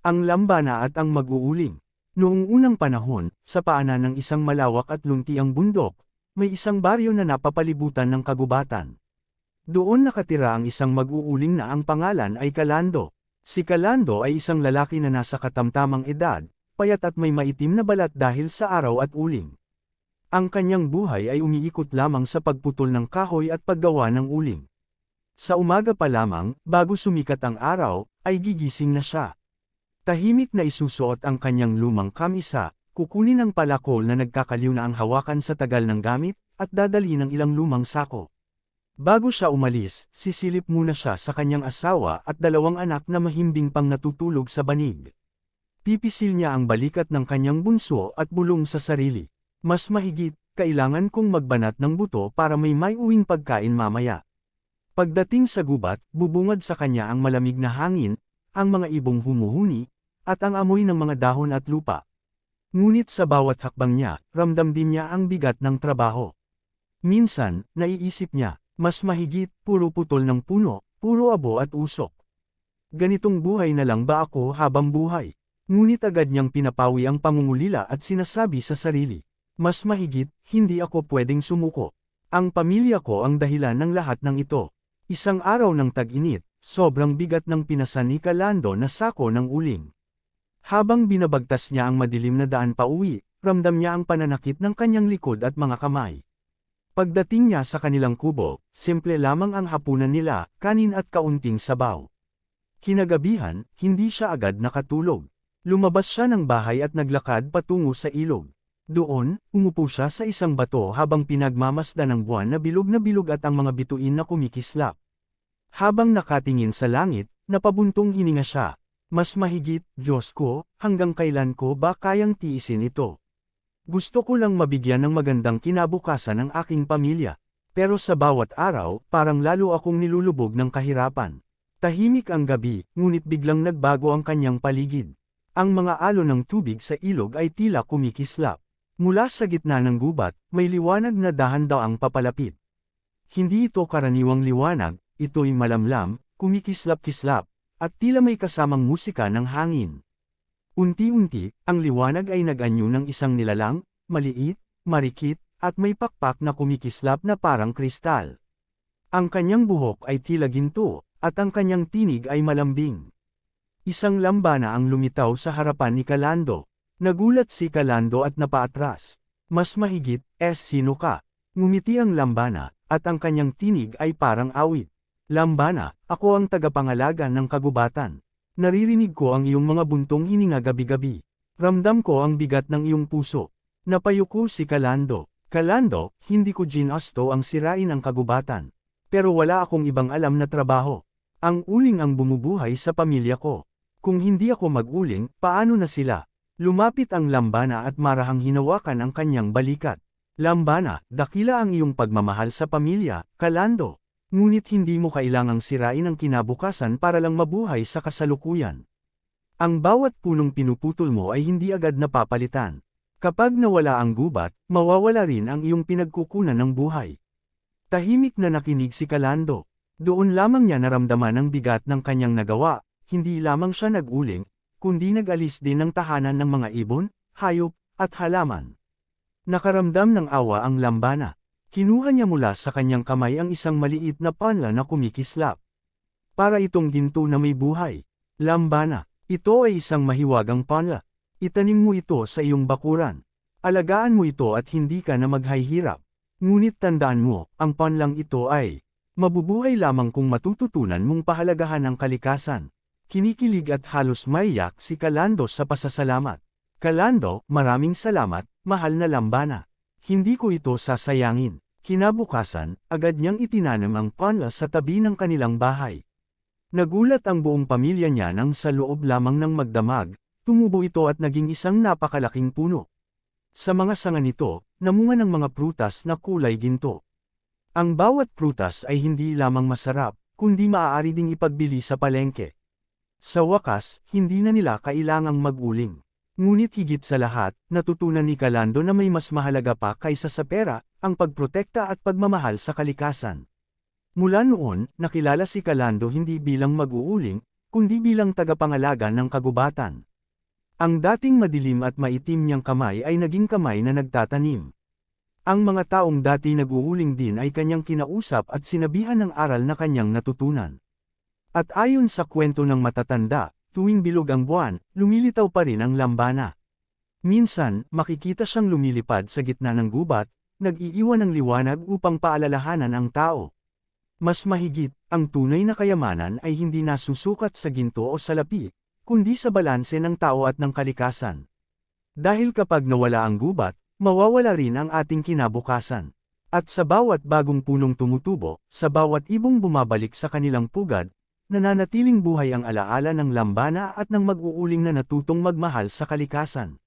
Ang lambana at ang mag-uuling. Noong unang panahon, sa paanan ng isang malawak at luntiang bundok, may isang baryo na napapalibutan ng kagubatan. Doon nakatira ang isang mag-uuling na ang pangalan ay Kalando. Si Kalando ay isang lalaki na nasa katamtamang edad, payat at may maitim na balat dahil sa araw at uling. Ang kanyang buhay ay umiikot lamang sa pagputol ng kahoy at paggawa ng uling. Sa umaga pa lamang, bago sumikat ang araw, ay gigising na siya. Tahimik na isusuot ang kanyang lumang kamisa, kukunin ang palakol na nagkakaliw na ang hawakan sa tagal ng gamit, at dadali ng ilang lumang sako. Bago siya umalis, sisilip muna siya sa kanyang asawa at dalawang anak na mahimbing pang natutulog sa banig. Pipisil niya ang balikat ng kanyang bunso at bulong sa sarili. Mas mahigit, kailangan kong magbanat ng buto para may may uwing pagkain mamaya. Pagdating sa gubat, bubungad sa kanya ang malamig na hangin, ang mga ibong humuhuni, at ang amoy ng mga dahon at lupa. Ngunit sa bawat hakbang niya, ramdam din niya ang bigat ng trabaho. Minsan, naiisip niya, mas mahigit, puro putol ng puno, puro abo at usok. Ganitong buhay na lang ba ako habang buhay? Ngunit agad niyang pinapawi ang pangungulila at sinasabi sa sarili. Mas mahigit, hindi ako pwedeng sumuko. Ang pamilya ko ang dahilan ng lahat ng ito. Isang araw ng tag-init, sobrang bigat ng pinasan ni Kalando na sako ng uling. Habang binabagtas niya ang madilim na daan pa uwi, ramdam niya ang pananakit ng kanyang likod at mga kamay. Pagdating niya sa kanilang kubo, simple lamang ang hapunan nila, kanin at kaunting sabaw. Kinagabihan, hindi siya agad nakatulog. Lumabas siya ng bahay at naglakad patungo sa ilog. Doon, umupo siya sa isang bato habang pinagmamasda ng buwan na bilog na bilog at ang mga bituin na kumikislap. Habang nakatingin sa langit, napabuntong hininga siya. Mas mahigit, Diyos ko, hanggang kailan ko ba kayang tiisin ito? Gusto ko lang mabigyan ng magandang kinabukasan ng aking pamilya. Pero sa bawat araw, parang lalo akong nilulubog ng kahirapan. Tahimik ang gabi, ngunit biglang nagbago ang kanyang paligid. Ang mga alon ng tubig sa ilog ay tila kumikislap. Mula sa gitna ng gubat, may liwanag na dahan-daang papalapit. Hindi ito karaniwang liwanag, ito'y malamlam, kumikislap-kislap, at tila may kasamang musika ng hangin. Unti-unti, ang liwanag ay nag-anyo ng isang nilalang, maliit, marikit, at may pakpak na kumikislap na parang kristal. Ang kanyang buhok ay tila ginto, at ang kanyang tinig ay malambing. Isang lambana ang lumitaw sa harapan ni Kalando. Nagulat si Kalando at napaatras. Mas mahigit, es sino ka? Ngumiti ang lambana, at ang kanyang tinig ay parang awit. Lambana, ako ang tagapangalaga ng kagubatan. Naririnig ko ang iyong mga buntong hininga gabi-gabi. Ramdam ko ang bigat ng iyong puso. Napayuko si Kalando. Kalando, hindi ko ginasto ang sirain ang kagubatan. Pero wala akong ibang alam na trabaho. Ang uling ang bumubuhay sa pamilya ko. Kung hindi ako mag-uling, paano na sila? Lumapit ang lambana at marahang hinawakan ang kanyang balikat. Lambana, dakila ang iyong pagmamahal sa pamilya, kalando. Ngunit hindi mo kailangang sirain ang kinabukasan para lang mabuhay sa kasalukuyan. Ang bawat punong pinuputol mo ay hindi agad napapalitan. Kapag nawala ang gubat, mawawala rin ang iyong pinagkukunan ng buhay. Tahimik na nakinig si Kalando. Doon lamang niya naramdaman ang bigat ng kanyang nagawa, hindi lamang siya nag-uling, kundi nag-alis din ng tahanan ng mga ibon, hayop, at halaman. Nakaramdam ng awa ang lambana. Kinuha niya mula sa kanyang kamay ang isang maliit na panla na kumikislap. Para itong ginto na may buhay. Lambana, ito ay isang mahiwagang panla. Itanim mo ito sa iyong bakuran. Alagaan mo ito at hindi ka na maghahirap. Ngunit tandaan mo, ang panlang ito ay mabubuhay lamang kung matututunan mong pahalagahan ang kalikasan. Kinikilig at halos maiyak si Kalando sa pasasalamat. Kalando, maraming salamat, mahal na lambana. Hindi ko ito sasayangin. Kinabukasan, agad niyang itinanam ang panla sa tabi ng kanilang bahay. Nagulat ang buong pamilya niya nang sa loob lamang ng magdamag, tumubo ito at naging isang napakalaking puno. Sa mga sanga nito, namunga ng mga prutas na kulay ginto. Ang bawat prutas ay hindi lamang masarap, kundi maaari ding ipagbili sa palengke. Sa wakas, hindi na nila kailangang maguling. Ngunit higit sa lahat, natutunan ni Kalando na may mas mahalaga pa kaysa sa pera, ang pagprotekta at pagmamahal sa kalikasan. Mula noon, nakilala si Kalando hindi bilang mag-uuling, kundi bilang tagapangalaga ng kagubatan. Ang dating madilim at maitim niyang kamay ay naging kamay na nagtatanim. Ang mga taong dati naguhuling din ay kanyang kinausap at sinabihan ng aral na kanyang natutunan. At ayon sa kwento ng matatanda, tuwing bilog ang buwan, lumilitaw pa rin ang lambana. Minsan, makikita siyang lumilipad sa gitna ng gubat, nag-iiwan ng liwanag upang paalalahanan ang tao. Mas mahigit, ang tunay na kayamanan ay hindi nasusukat sa ginto o salapi, kundi sa balanse ng tao at ng kalikasan. Dahil kapag nawala ang gubat, mawawala rin ang ating kinabukasan. At sa bawat bagong punong tumutubo, sa bawat ibong bumabalik sa kanilang pugad, nananatiling buhay ang alaala ng lambana at ng mag-uuling na natutong magmahal sa kalikasan.